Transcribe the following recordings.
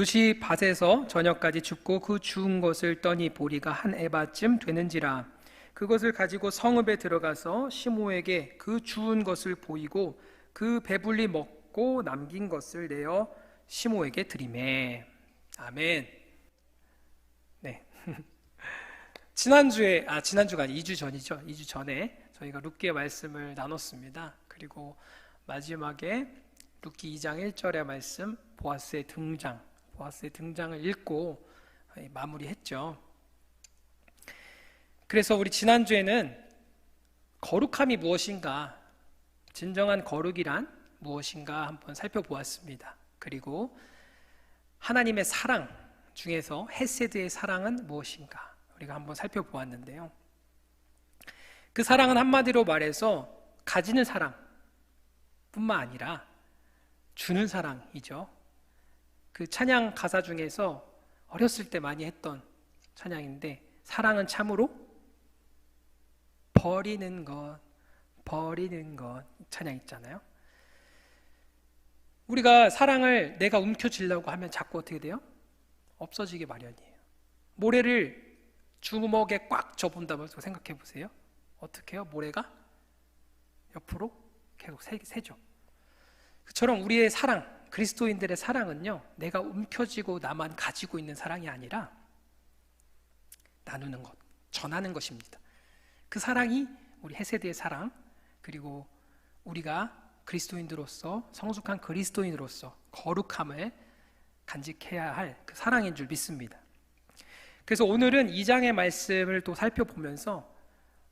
룻이 밭에서 저녁까지 줍고 그 주운 것을 떠니 보리가 한 에바쯤 되는지라. 그것을 가지고 성읍에 들어가서 시모에게 그 주운 것을 보이고 그 배불리 먹고 남긴 것을 내어 시모에게 드리매. 아멘. 네. 지난주에 아 지난주가 아니 2주 전이죠. 2주 전에 저희가 룻기의 말씀을 나눴습니다. 그리고 마지막에 룻기 2장 1절의 말씀 보아스의 등장 보아스의 등장을 읽고 마무리했죠. 그래서 우리 지난주에는 거룩함이 무엇인가, 진정한 거룩이란 무엇인가 한번 살펴보았습니다. 그리고 하나님의 사랑 중에서 헤세드의 사랑은 무엇인가 우리가 한번 살펴보았는데요. 그 사랑은 한마디로 말해서 가지는 사랑뿐만 아니라 주는 사랑이죠. 그 찬양 가사 중에서 어렸을 때 많이 했던 찬양인데 사랑은 참으로 버리는 것, 버리는 것 찬양 있잖아요. 우리가 사랑을 내가 움켜쥐려고 하면 자꾸 어떻게 돼요? 없어지기 마련이에요. 모래를 주먹에 꽉 접은다고 생각해 보세요. 어떻게 해요? 모래가 옆으로 계속 새, 새죠. 그처럼 우리의 사랑, 그리스도인들의 사랑은요, 내가 움켜쥐고 나만 가지고 있는 사랑이 아니라 나누는 것, 전하는 것입니다. 그 사랑이 우리 해세대의 사랑, 그리고 우리가 그리스도인들로서 성숙한 그리스도인으로서 거룩함을 간직해야 할 그 사랑인 줄 믿습니다. 그래서 오늘은 이 장의 말씀을 또 살펴보면서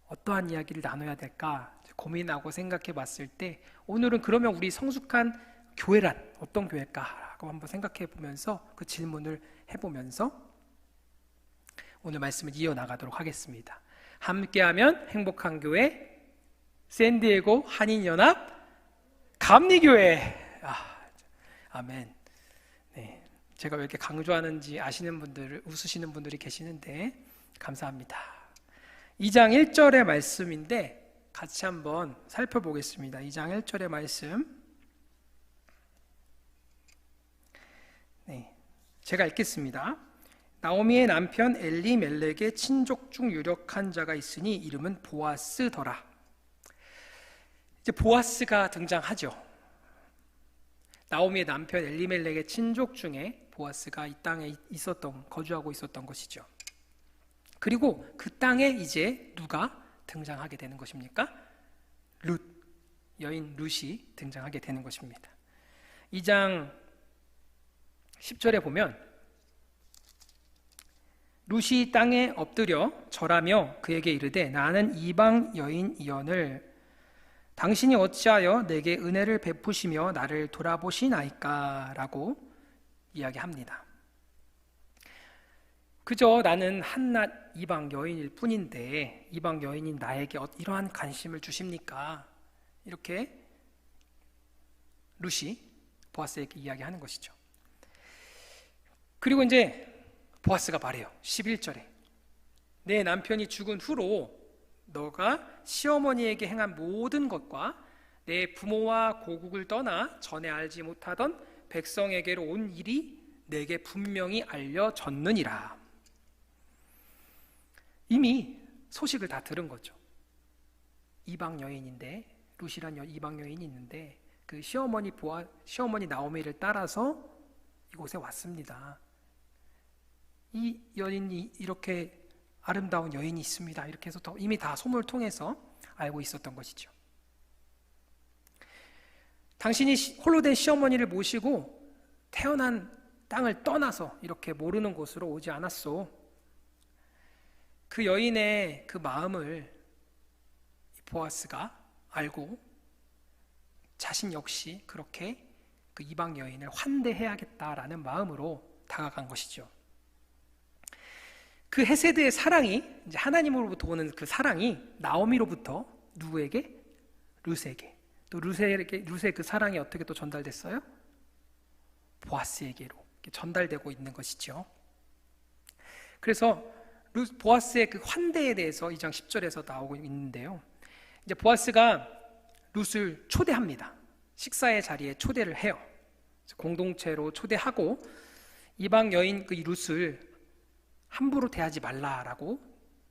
어떠한 이야기를 나눠야 될까 고민하고 생각해 봤을 때 오늘은 그러면 우리 성숙한 교회란 어떤 교회일까라고 한번 생각해 보면서 그 질문을 해보면서 오늘 말씀을 이어나가도록 하겠습니다. 함께하면 행복한 교회, 샌디에고 한인연합, 감리교회. 아, 아멘. 네, 제가 왜 이렇게 강조하는지 아시는 분들, 웃으시는 분들이 계시는데 감사합니다. 2장 1절의 말씀인데 같이 한번 살펴보겠습니다. 2장 1절의 말씀. 제가 읽겠습니다. 나오미의 남편 엘리 멜렉의 친족 중 유력한 자가 있으니 이름은 보아스더라. 이제 보아스가 등장하죠. 나오미의 남편 엘리멜렉의 친족 중에 보아스가 이 땅에 있었던 거주하고 있었던 것이죠. 그리고 그 땅에 이제 누가 등장하게 되는 것입니까? 룻 여인 룻이 등장하게 되는 것입니다. 2장 10절에 보면 루시 땅에 엎드려 절하며 그에게 이르되 나는 이방 여인 이언을 당신이 어찌하여 내게 은혜를 베푸시며 나를 돌아보시나이까라고 이야기합니다. 그저 나는 한낱 이방 여인일 뿐인데 이방 여인인 나에게 어, 이러한 관심을 주십니까? 이렇게 루시 보아스에게 이야기하는 것이죠. 그리고 이제 보아스가 말해요. 11절에. 내 남편이 죽은 후로 너가 시어머니에게 행한 모든 것과 내 부모와 고국을 떠나 전에 알지 못하던 백성에게로 온 일이 내게 분명히 알려졌느니라. 이미 소식을 다 들은 거죠. 이방 여인인데 루시란 이방 여인이 있는데 그 시어머니 보아 시어머니 나오미를 따라서 이곳에 왔습니다. 이 여인이 이렇게 아름다운 여인이 있습니다. 이렇게 해서 이미 다 소문을 통해서 알고 있었던 것이죠. 당신이 홀로 된 시어머니를 모시고 태어난 땅을 떠나서 이렇게 모르는 곳으로 오지 않았소. 그 여인의 그 마음을 보아스가 알고 자신 역시 그렇게 그 이방 여인을 환대해야겠다라는 마음으로 다가간 것이죠. 그 헤세드의 사랑이 이제 하나님으로부터 오는 그 사랑이 나오미로부터 누구에게? 루스에게. 또 루스에게 루스의 그 사랑이 어떻게 또 전달됐어요? 보아스에게로 전달되고 있는 것이죠. 그래서 루스, 보아스의 그 환대에 대해서 2장 10절에서 나오고 있는데요. 이제 보아스가 룻을 초대합니다. 식사의 자리에 초대를 해요. 공동체로 초대하고 이방 여인 그 룻을 함부로 대하지 말라라고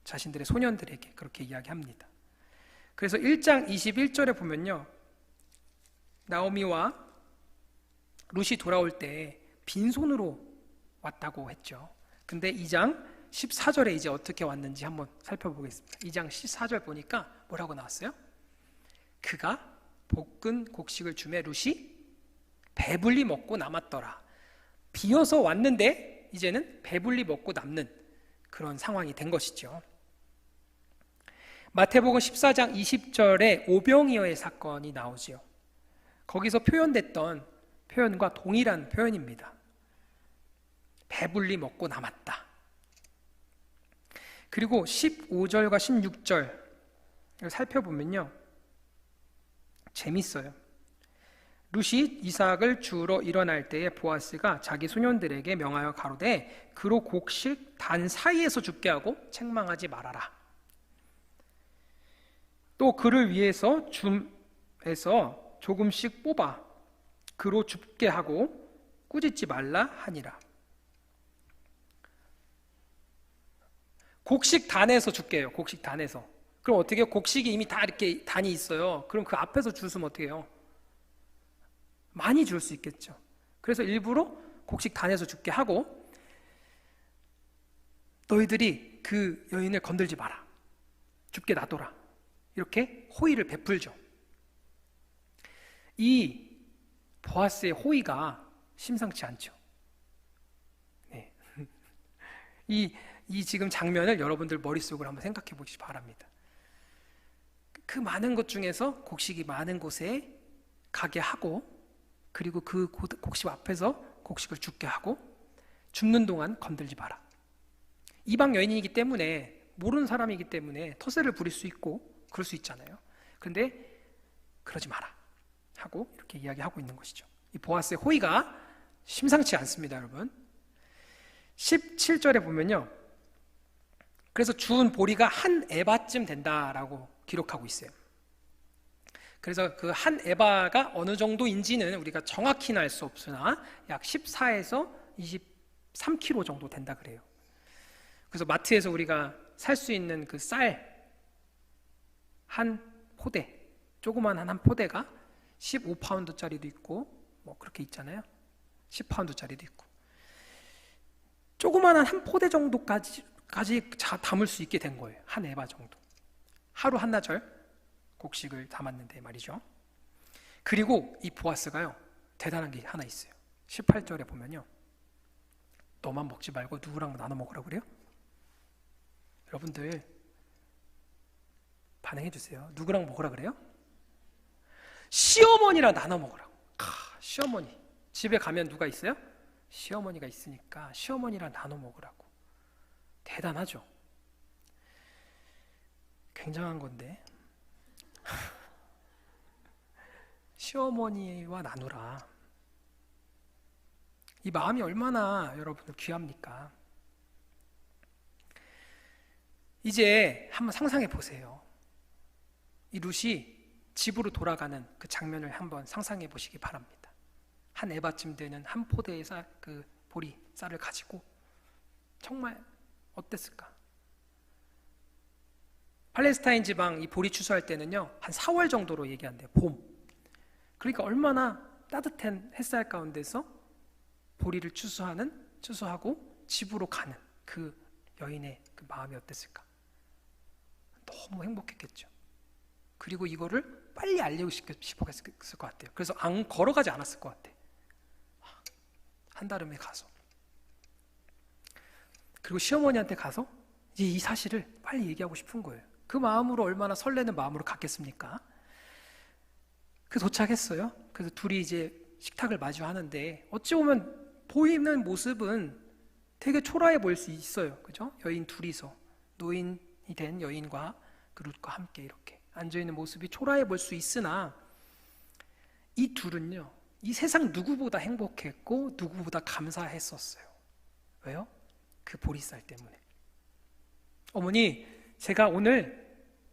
자신들의 소년들에게 그렇게 이야기합니다. 그래서 1장 21절에 보면요. 나오미와 룻이 돌아올 때 빈손으로 왔다고 했죠. 근데 2장 14절에 이제 어떻게 왔는지 한번 살펴보겠습니다. 2장 14절 보니까 뭐라고 나왔어요? 그가 볶은 곡식을 주매 룻이 배불리 먹고 남았더라. 비어서 왔는데 이제는 배불리 먹고 남는 그런 상황이 된 것이죠. 마태복음 14장 20절에 오병이어의 사건이 나오지요. 거기서 표현됐던 표현과 동일한 표현입니다. 배불리 먹고 남았다. 그리고 15절과 16절 살펴보면요. 재밌어요. 루시 이삭을 주러 일어날 때에 보아스가 자기 소년들에게 명하여 가로되 그로 곡식 단 사이에서 죽게 하고 책망하지 말아라. 또 그를 위해서 줌에서 조금씩 뽑아 그로 죽게 하고 꾸짖지 말라 하니라. 곡식 단에서 줄게요. 곡식 단에서. 그럼 어떻게? 곡식이 이미 다 이렇게 단이 있어요. 그럼 그 앞에서 주스면 어떻게 해요? 많이 줄 수 있겠죠. 그래서 일부러 곡식 단에서 죽게 하고 너희들이 그 여인을 건들지 마라. 죽게 놔둬라. 이렇게 호의를 베풀죠. 이 보아스의 호의가 심상치 않죠. 네. 이, 이 지금 장면을 여러분들 머릿속으로 한번 생각해 보시기 바랍니다. 그 많은 것 중에서 곡식이 많은 곳에 가게 하고 그리고 그 곡식 앞에서 곡식을 죽게 하고 죽는 동안 건들지 마라. 이방 여인이기 때문에 모르는 사람이기 때문에 터세를 부릴 수 있고 그럴 수 있잖아요. 그런데 그러지 마라 하고 이렇게 이야기하고 있는 것이죠. 이 보아스의 호의가 심상치 않습니다, 여러분. 17절에 보면요. 그래서 주운 보리가 한 에바쯤 된다라고 기록하고 있어요. 그래서 그 한 에바가 어느 정도인지는 우리가 정확히는 알 수 없으나 약 14에서 23kg 정도 된다 그래요. 그래서 마트에서 우리가 살 수 있는 그 쌀 한 포대, 조그만 한 한 포대가 15파운드짜리도 있고 뭐 그렇게 있잖아요. 10파운드짜리도 있고. 조그만한 한 포대 정도까지 까지 담을 수 있게 된 거예요. 한 에바 정도. 하루 한나절 곡식을 담았는데 말이죠. 그리고 이 보아스가요. 대단한 게 하나 있어요. 18절에 보면요. 너만 먹지 말고 누구랑 나눠 먹으라 그래요? 여러분들 반응해 주세요. 누구랑 먹으라 그래요? 시어머니랑 나눠 먹으라고. 아, 시어머니. 집에 가면 누가 있어요? 시어머니가 있으니까 시어머니랑 나눠 먹으라고. 대단하죠? 굉장한 건데 시어머니와 나누라 이 마음이 얼마나 여러분들 귀합니까? 이제 한번 상상해 보세요. 이 룻이 집으로 돌아가는 그 장면을 한번 상상해 보시기 바랍니다. 한 에바쯤 되는 한 포대의 쌀, 그 보리 쌀을 가지고 정말 어땠을까? 팔레스타인 지방 이 보리 추수할 때는요, 한 4월 정도로 얘기한대요, 봄. 그러니까 얼마나 따뜻한 햇살 가운데서 보리를 추수하는, 추수하고 집으로 가는 그 여인의 그 마음이 어땠을까? 너무 행복했겠죠. 그리고 이거를 빨리 알리고 싶었을 것 같아요. 그래서 안 걸어가지 않았을 것 같아. 한달음에 가서. 그리고 시어머니한테 가서 이 사실을 빨리 얘기하고 싶은 거예요. 그 마음으로 얼마나 설레는 마음으로 갔겠습니까? 그 도착했어요. 그래서 둘이 이제 식탁을 마주하는데 어찌 보면 보이는 모습은 되게 초라해 보일 수 있어요. 그죠? 여인 둘이서 노인이 된 여인과 그 룻과 함께 이렇게 앉아 있는 모습이 초라해 보일 수 있으나 이 둘은요. 이 세상 누구보다 행복했고 누구보다 감사했었어요. 왜요? 그 보리쌀 때문에. 어머니, 제가 오늘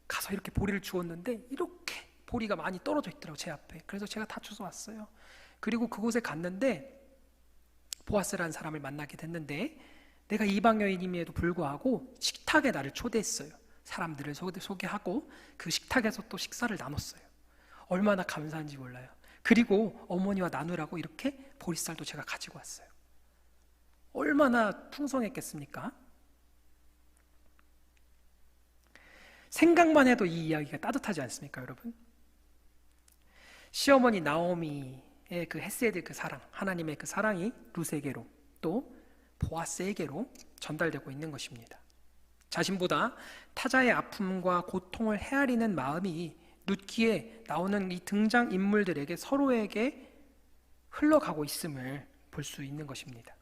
가서 이렇게 보리를 주었는데 이렇게 보리가 많이 떨어져 있더라고 제 앞에. 그래서 제가 다 주워 왔어요. 그리고 그곳에 갔는데 보아스라는 사람을 만나게 됐는데 내가 이방 여인임에도 불구하고 식탁에 나를 초대했어요. 사람들을 소개하고 그 식탁에서 또 식사를 나눴어요. 얼마나 감사한지 몰라요. 그리고 어머니와 나누라고 이렇게 보리쌀도 제가 가지고 왔어요. 얼마나 풍성했겠습니까? 생각만 해도 이 이야기가 따뜻하지 않습니까, 여러분? 시어머니 나오미의 그 헤세드 그 사랑, 하나님의 그 사랑이 루세게로 또 보아스에게로 전달되고 있는 것입니다. 자신보다 타자의 아픔과 고통을 헤아리는 마음이 룻기에 나오는 이 등장 인물들에게 서로에게 흘러가고 있음을 볼 수 있는 것입니다.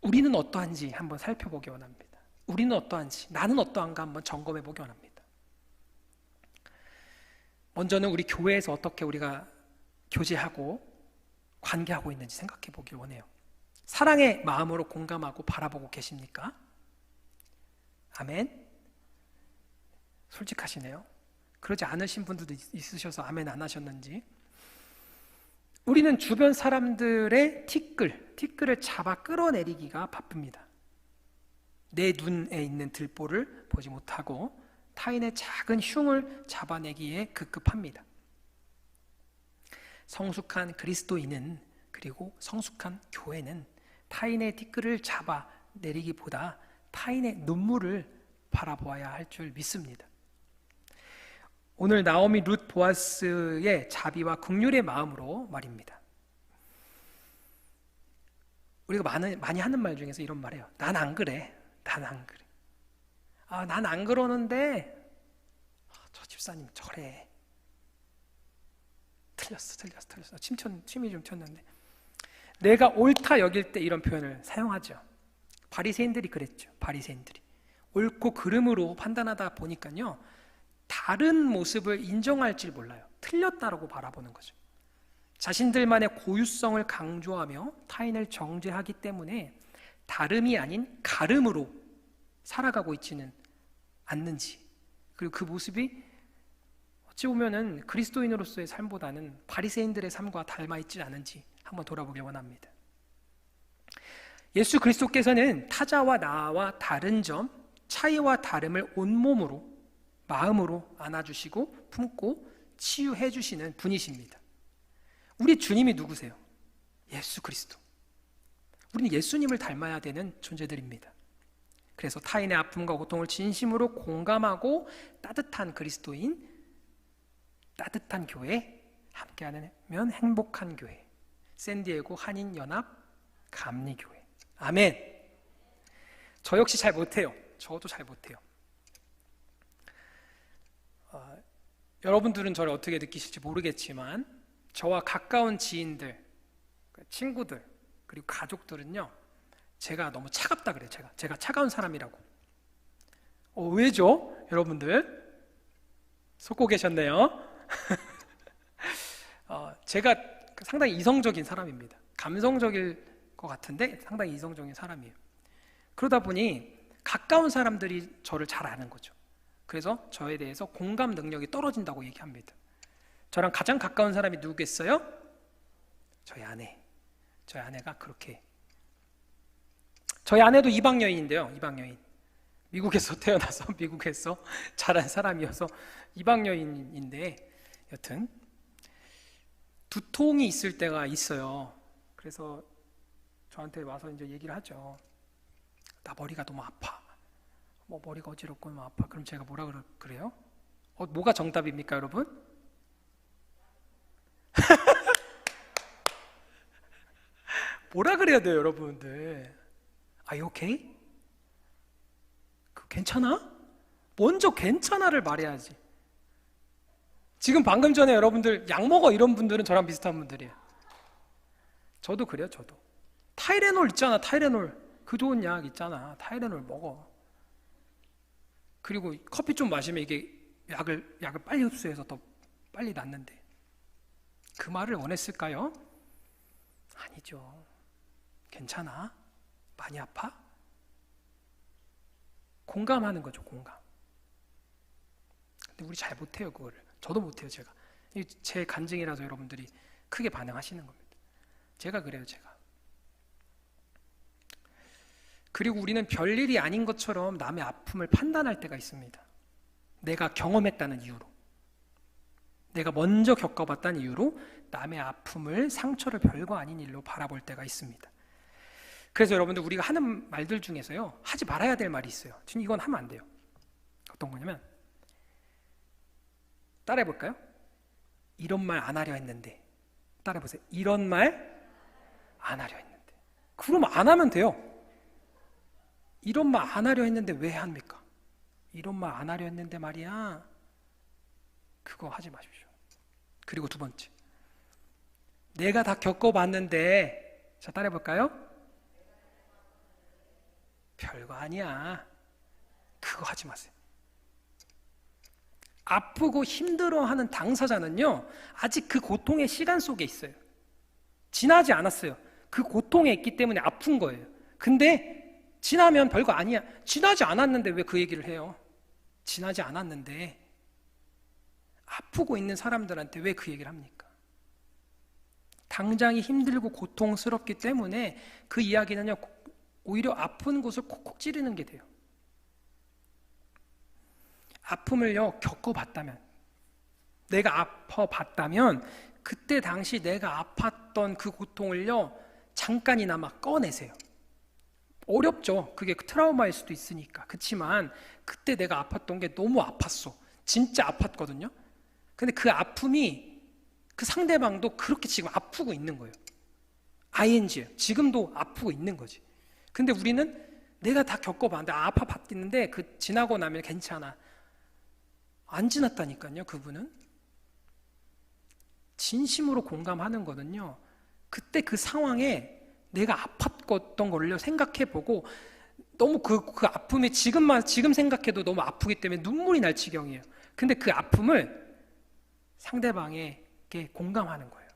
우리는 어떠한지 한번 살펴보기 원합니다. 우리는 어떠한지, 나는 어떠한가 한번 점검해 보기 원합니다. 먼저는 우리 교회에서 어떻게 우리가 교제하고 관계하고 있는지 생각해 보길 원해요. 사랑의 마음으로 공감하고 바라보고 계십니까? 아멘? 솔직하시네요. 그러지 않으신 분들도 있으셔서 아멘 안 하셨는지. 우리는 주변 사람들의 티끌, 티끌을 잡아 끌어내리기가 바쁩니다. 내 눈에 있는 들보를 보지 못하고 타인의 작은 흉을 잡아내기에 급급합니다. 성숙한 그리스도인은 그리고 성숙한 교회는 타인의 티끌을 잡아 내리기보다 타인의 눈물을 바라보아야 할 줄 믿습니다. 오늘 나오미 룻 보아스의 자비와 극률의 마음으로 말입니다. 우리가 많이 하는 말 중에서 이런 말이에요. 난 안 그래. 난안 그래. 아, 난 안 그러는데 아, 저 집사님 저래. 틀렸어, 틀렸어, 틀렸어. 침천, 침이 좀 쳤는데. 내가 옳다 여길 때 이런 표현을 사용하죠. 바리새인들이 그랬죠. 바리새인들이 옳고 그름으로 판단하다 보니까요. 다른 모습을 인정할 줄 몰라요. 틀렸다라고 바라보는 거죠. 자신들만의 고유성을 강조하며 타인을 정죄하기 때문에 다름이 아닌 가름으로 살아가고 있지는 않는지 그리고 그 모습이 어찌 보면은 그리스도인으로서의 삶보다는 바리새인들의 삶과 닮아 있지 않은지 한번 돌아보길 원합니다. 예수 그리스도께서는 타자와 나와 다른 점, 차이와 다름을 온몸으로 마음으로 안아주시고 품고 치유해 주시는 분이십니다. 우리 주님이 누구세요? 예수 그리스도. 우리는 예수님을 닮아야 되는 존재들입니다. 그래서 타인의 아픔과 고통을 진심으로 공감하고 따뜻한 그리스도인, 따뜻한 교회, 함께하면 행복한 교회, 샌디에고 한인연합 감리교회. 아멘. 저 역시 잘 못해요. 저도 잘 못해요. 어, 여러분들은 저를 어떻게 느끼실지 모르겠지만, 저와 가까운 지인들, 그 친구들, 그리고 가족들은요, 제가 너무 차갑다 그래요, 제가. 제가 차가운 사람이라고. 어, 왜죠? 여러분들? 속고 계셨네요. 어, 제가 상당히 이성적인 사람입니다. 감성적일 것 같은데 상당히 이성적인 사람이에요. 그러다 보니 가까운 사람들이 저를 잘 아는 거죠. 그래서 저에 대해서 공감 능력이 떨어진다고 얘기합니다. 저랑 가장 가까운 사람이 누구겠어요? 저희 아내. 저희 아내가 그렇게 저희 아내도 이방 여인인데요. 이방 여인. 미국에서 태어나서 미국에서 자란 사람이어서 이방 여인인데 여튼 두통이 있을 때가 있어요. 그래서 저한테 와서 이제 얘기를 하죠. 나 머리가 너무 아파. 뭐 머리가 어지럽고 너무 아파. 그럼 제가 뭐라 그래요? 어, 뭐가 정답입니까, 여러분? 뭐라 그래야 돼요, 여러분들? Are you okay? 그 괜찮아? 먼저 괜찮아를 말해야지. 지금 방금 전에 여러분들 약 먹어 이런 분들은 저랑 비슷한 분들이에요. 저도 그래요, 저도. 타이레놀 있잖아, 타이레놀. 그 좋은 약 있잖아. 타이레놀 먹어. 그리고 커피 좀 마시면 이게 약을 약을 빨리 흡수해서 더 빨리 낫는데. 그 말을 원했을까요? 아니죠. 괜찮아? 많이 아파? 공감하는 거죠, 공감. 근데 우리 잘 못해요, 그거를. 저도 못해요, 제가. 제 간증이라서 여러분들이 크게 반응하시는 겁니다. 제가 그래요, 제가. 그리고 우리는 별일이 아닌 것처럼 남의 아픔을 판단할 때가 있습니다. 내가 경험했다는 이유로. 내가 먼저 겪어봤다는 이유로 남의 아픔을 상처를 별거 아닌 일로 바라볼 때가 있습니다. 그래서 여러분들 우리가 하는 말들 중에서요 하지 말아야 될 말이 있어요. 지금 이건 하면 안 돼요. 어떤 거냐면 따라해 볼까요? 이런 말 안 하려 했는데 따라해 보세요. 이런 말 안 하려 했는데 그럼 안 하면 돼요. 이런 말 안 하려 했는데 왜 합니까? 이런 말 안 하려 했는데 말이야. 그거 하지 마십시오. 그리고 두 번째. 내가 다 겪어봤는데, 자, 따라해볼까요? 별거 아니야. 그거 하지 마세요. 아프고 힘들어하는 당사자는요, 아직 그 고통의 시간 속에 있어요. 지나지 않았어요. 그 고통에 있기 때문에 아픈 거예요. 근데 지나면 별거 아니야. 지나지 않았는데 왜 그 얘기를 해요? 지나지 않았는데 아프고 있는 사람들한테 왜 그 얘기를 합니까? 당장이 힘들고 고통스럽기 때문에 그 이야기는요, 오히려 아픈 곳을 콕콕 찌르는 게 돼요. 아픔을요, 겪어봤다면, 내가 아파봤다면, 그때 당시 내가 아팠던 그 고통을요, 잠깐이나마 꺼내세요. 어렵죠. 그게 트라우마일 수도 있으니까. 그렇지만 그때 내가 아팠던 게 너무 아팠어. 진짜 아팠거든요. 근데 그 아픔이 그 상대방도 그렇게 지금 아프고 있는 거예요. ING. 지금도 아프고 있는 거지. 근데 우리는 내가 다 겪어봤는데 아, 아파 봤겠는데 그 지나고 나면 괜찮아. 안 지났다니까요, 그분은. 진심으로 공감하는 거는요. 그때 그 상황에 내가 아팠던 걸요 생각해 보고 너무 그, 그 아픔이 지금만 지금 생각해도 너무 아프기 때문에 눈물이 날 지경이에요. 근데 그 아픔을 상대방에게 공감하는 거예요.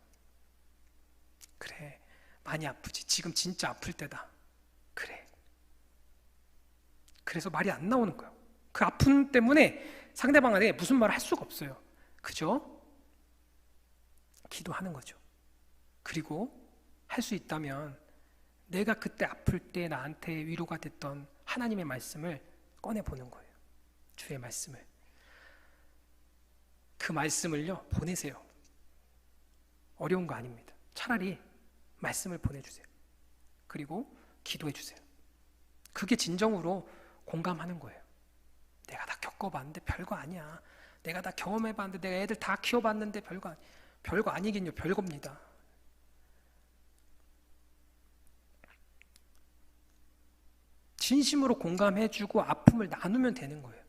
그래, 많이 아프지. 지금 진짜 아플 때다. 그래. 그래서 말이 안 나오는 거예요. 그 아픔 때문에 상대방한테 무슨 말을 할 수가 없어요. 그죠? 기도하는 거죠. 그리고 할 수 있다면 내가 그때 아플 때 나한테 위로가 됐던 하나님의 말씀을 꺼내 보는 거예요. 주의 말씀을. 그 말씀을요, 보내세요. 어려운 거 아닙니다. 차라리 말씀을 보내주세요. 그리고 기도해 주세요. 그게 진정으로 공감하는 거예요. 내가 다 겪어봤는데 별거 아니야. 내가 다 경험해봤는데 내가 애들 다 키워봤는데 별거 아니, 별거 아니긴요. 별겁니다. 진심으로 공감해주고 아픔을 나누면 되는 거예요.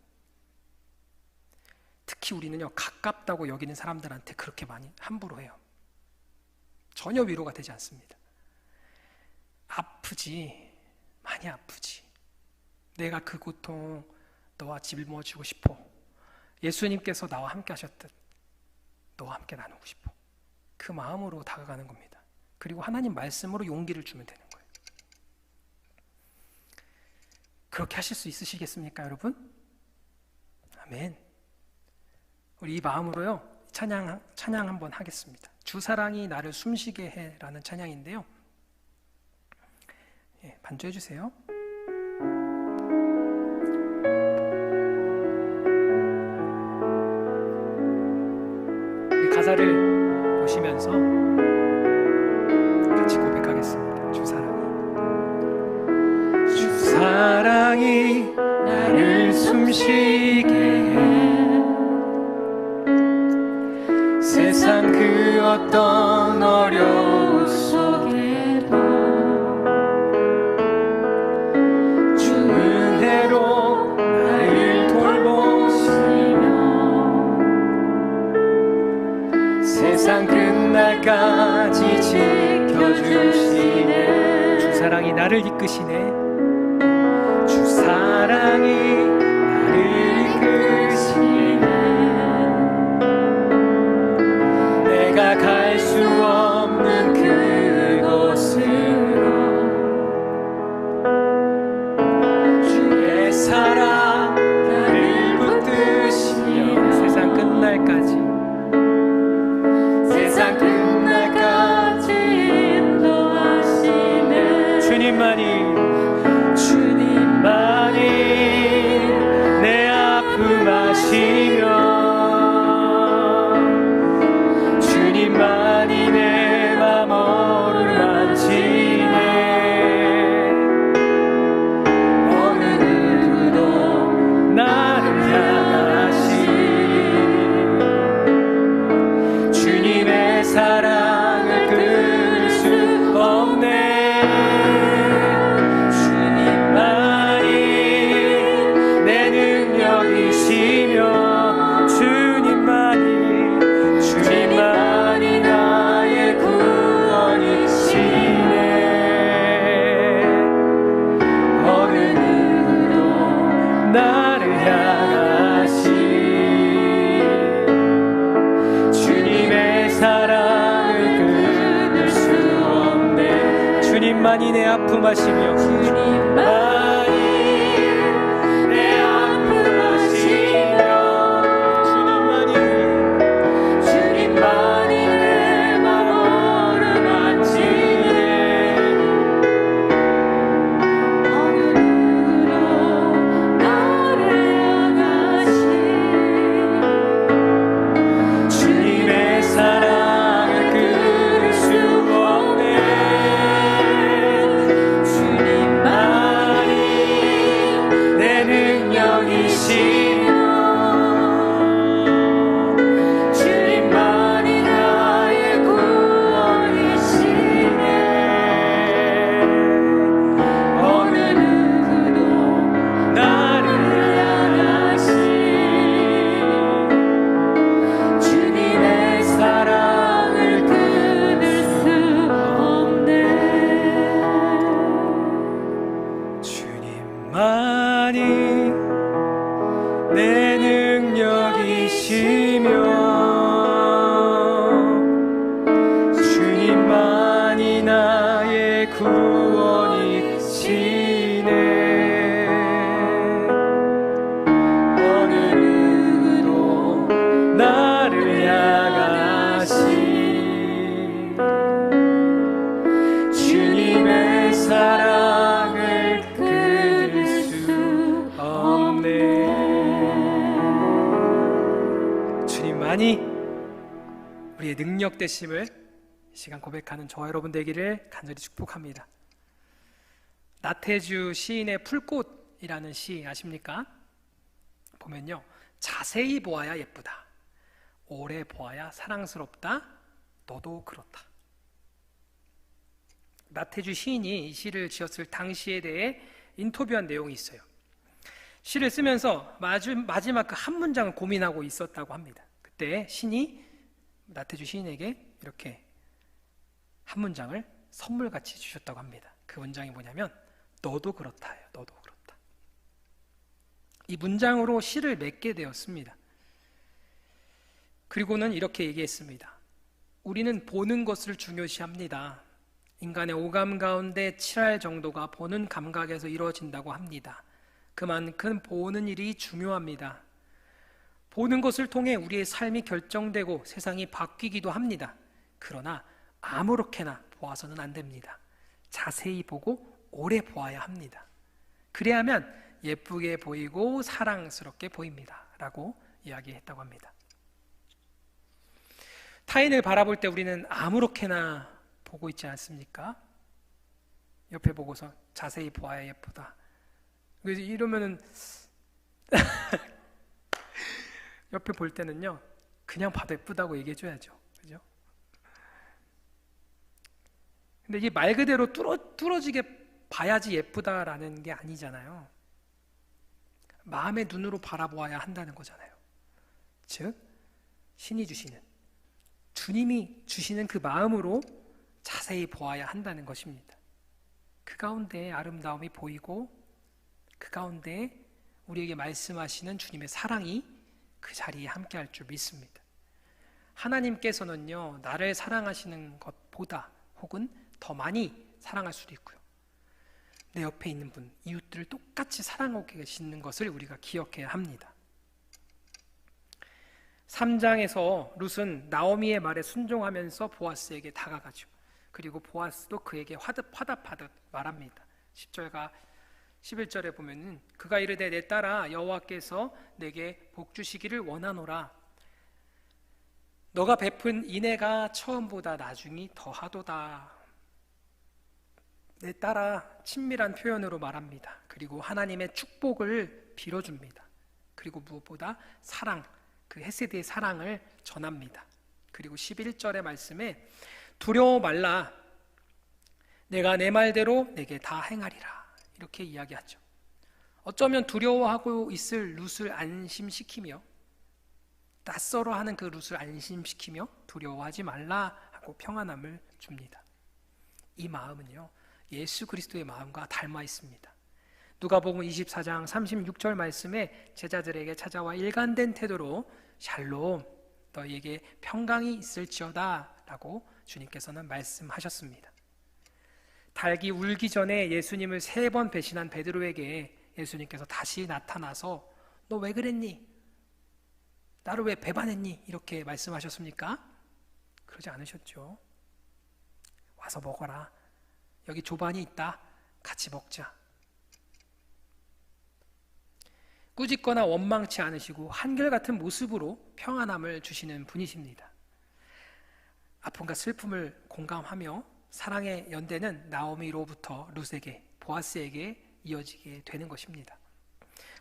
특히 우리는요, 가깝다고 여기는 사람들한테 그렇게 많이 함부로 해요. 전혀 위로가 되지 않습니다. 아프지, 많이 아프지. 내가 그 고통 너와 짊어지고 싶어. 예수님께서 나와 함께 하셨듯 너와 함께 나누고 싶어. 그 마음으로 다가가는 겁니다. 그리고 하나님 말씀으로 용기를 주면 되는 거예요. 그렇게 하실 수 있으시겠습니까, 여러분? 아멘. 우리 이 마음으로요, 찬양, 찬양 한번 하겠습니다. 주 사랑이 나를 숨쉬게 해 라는 찬양인데요. 예, 반주해 주세요. 가사를 보시면서 같이 고백하겠습니다. 주 사랑이. 주 사랑이 나를 숨쉬게 해 세상 그 어떤 아픔 되심을 이 시간 고백하는 저와 여러분 되기를 간절히 축복합니다 나태주 시인의 풀꽃이라는 시 아십니까? 보면요 자세히 보아야 예쁘다 오래 보아야 사랑스럽다 너도 그렇다 나태주 시인이 이 시를 지었을 당시에 대해 인터뷰한 내용이 있어요. 시를 쓰면서 마지막 그 한 문장을 고민하고 있었다고 합니다. 그때 신이 나태주 시인에게 이렇게 한 문장을 선물같이 주셨다고 합니다. 그 문장이 뭐냐면 너도 그렇다예요. 너도 그렇다. 이 문장으로 시를 맺게 되었습니다. 그리고는 이렇게 얘기했습니다. 우리는 보는 것을 중요시합니다. 인간의 오감 가운데 칠할 정도가 보는 감각에서 이루어진다고 합니다. 그만큼 보는 일이 중요합니다. 보는 것을 통해 우리의 삶이 결정되고 세상이 바뀌기도 합니다. 그러나 아무렇게나 보아서는 안 됩니다. 자세히 보고 오래 보아야 합니다. 그래야만 예쁘게 보이고 사랑스럽게 보입니다. 라고 이야기했다고 합니다. 타인을 바라볼 때 우리는 아무렇게나 보고 있지 않습니까? 옆에 보고서 자세히 보아야 예쁘다. 이러면은 옆에 볼 때는요, 그냥 봐도 예쁘다고 얘기해 줘야죠. 그죠? 근데 이게 말 그대로 뚫어, 뚫어지게 봐야지 예쁘다라는 게 아니잖아요. 마음의 눈으로 바라보아야 한다는 거잖아요. 즉, 신이 주시는, 주님이 주시는 그 마음으로 자세히 보아야 한다는 것입니다. 그 가운데 아름다움이 보이고, 그 가운데 우리에게 말씀하시는 주님의 사랑이 그 자리에 함께 할 줄 믿습니다. 하나님께서는요, 나를 사랑하시는 것보다 혹은 더 많이 사랑할 수도 있고요. 내 옆에 있는 분, 이웃들을 똑같이 사랑하고 계시는 것을 우리가 기억해야 합니다. 3장에서 룻은 나오미의 말에 순종하면서 보아스에게 다가가죠. 그리고 보아스도 그에게 화답, 화답하듯 말합니다. 10절과 11절에 보면은 그가 이르되 내 딸아 여호와께서 내게 복 주시기를 원하노라. 너가 베푼 인애가 처음보다 나중이 더하도다. 내 딸아 친밀한 표현으로 말합니다. 그리고 하나님의 축복을 빌어줍니다. 그리고 무엇보다 사랑 그 헤세드의 사랑을 전합니다. 그리고 11절의 말씀에 두려워 말라. 내가 내 말대로 내게 다 행하리라 이렇게 이야기하죠. 어쩌면 두려워하고 있을 룻을 안심시키며 낯설어 하는 그 룻을 안심시키며 두려워하지 말라 하고 평안함을 줍니다. 이 마음은요 예수 그리스도의 마음과 닮아 있습니다. 누가복음 24장 36절 말씀에 제자들에게 찾아와 일관된 태도로 샬롬 너희에게 평강이 있을지어다라고 주님께서는 말씀하셨습니다. 닭이 울기 전에 예수님을 세 번 배신한 베드로에게 예수님께서 다시 나타나서 너 왜 그랬니? 나를 왜 배반했니? 이렇게 말씀하셨습니까? 그러지 않으셨죠. 와서 먹어라. 여기 조반이 있다. 같이 먹자. 꾸짖거나 원망치 않으시고 한결같은 모습으로 평안함을 주시는 분이십니다. 아픔과 슬픔을 공감하며 사랑의 연대는 나오미로부터 룻에게 보아스에게 이어지게 되는 것입니다.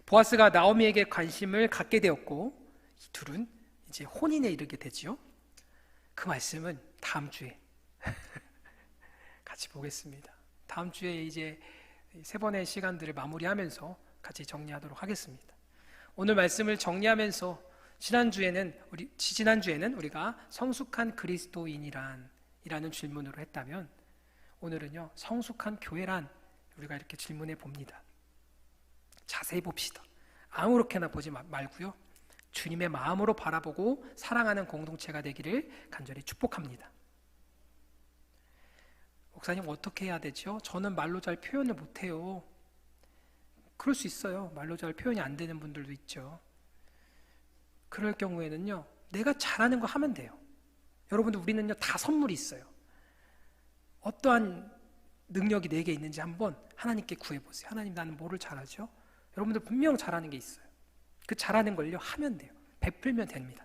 보아스가 나오미에게 관심을 갖게 되었고 이 둘은 이제 혼인에 이르게 되지요. 그 말씀은 다음 주에 같이 보겠습니다. 다음 주에 이제 세 번의 시간들을 마무리하면서 같이 정리하도록 하겠습니다. 오늘 말씀을 정리하면서 지난 주에는 우리 지난 주에는 우리가 성숙한 그리스도인이란 이라는 질문으로 했다면 오늘은요 성숙한 교회란 우리가 이렇게 질문해 봅니다. 자세히 봅시다. 아무렇게나 보지 마- 말고요. 주님의 마음으로 바라보고 사랑하는 공동체가 되기를 간절히 축복합니다. 목사님 어떻게 해야 되죠? 저는 말로 잘 표현을 못해요. 그럴 수 있어요. 말로 잘 표현이 안 되는 분들도 있죠. 그럴 경우에는요, 내가 잘하는 거 하면 돼요. 여러분들 우리는요 다 선물이 있어요. 어떠한 능력이 내게 있는지 한번 하나님께 구해보세요. 하나님 나는 뭐를 잘하죠? 여러분들 분명 잘하는 게 있어요. 그 잘하는 걸요 하면 돼요. 베풀면 됩니다.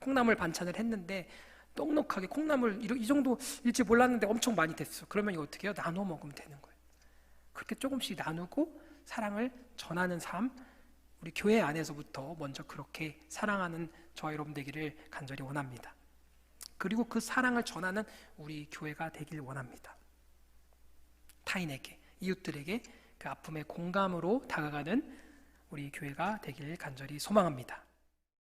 콩나물 반찬을 했는데 똑똑하게 콩나물 이- 이 정도 일지 몰랐는데 엄청 많이 됐어. 그러면 이거 어떻게 해요? 나눠 먹으면 되는 거예요. 그렇게 조금씩 나누고 사랑을 전하는 삶, 우리 교회 안에서부터 먼저 그렇게 사랑하는 저 여러분 되기를 간절히 원합니다. 그리고 그 사랑을 전하는 우리 교회가 되길 원합니다. 타인에게, 이웃들에게 그 아픔의 공감으로 다가가는 우리 교회가 되길 간절히 소망합니다.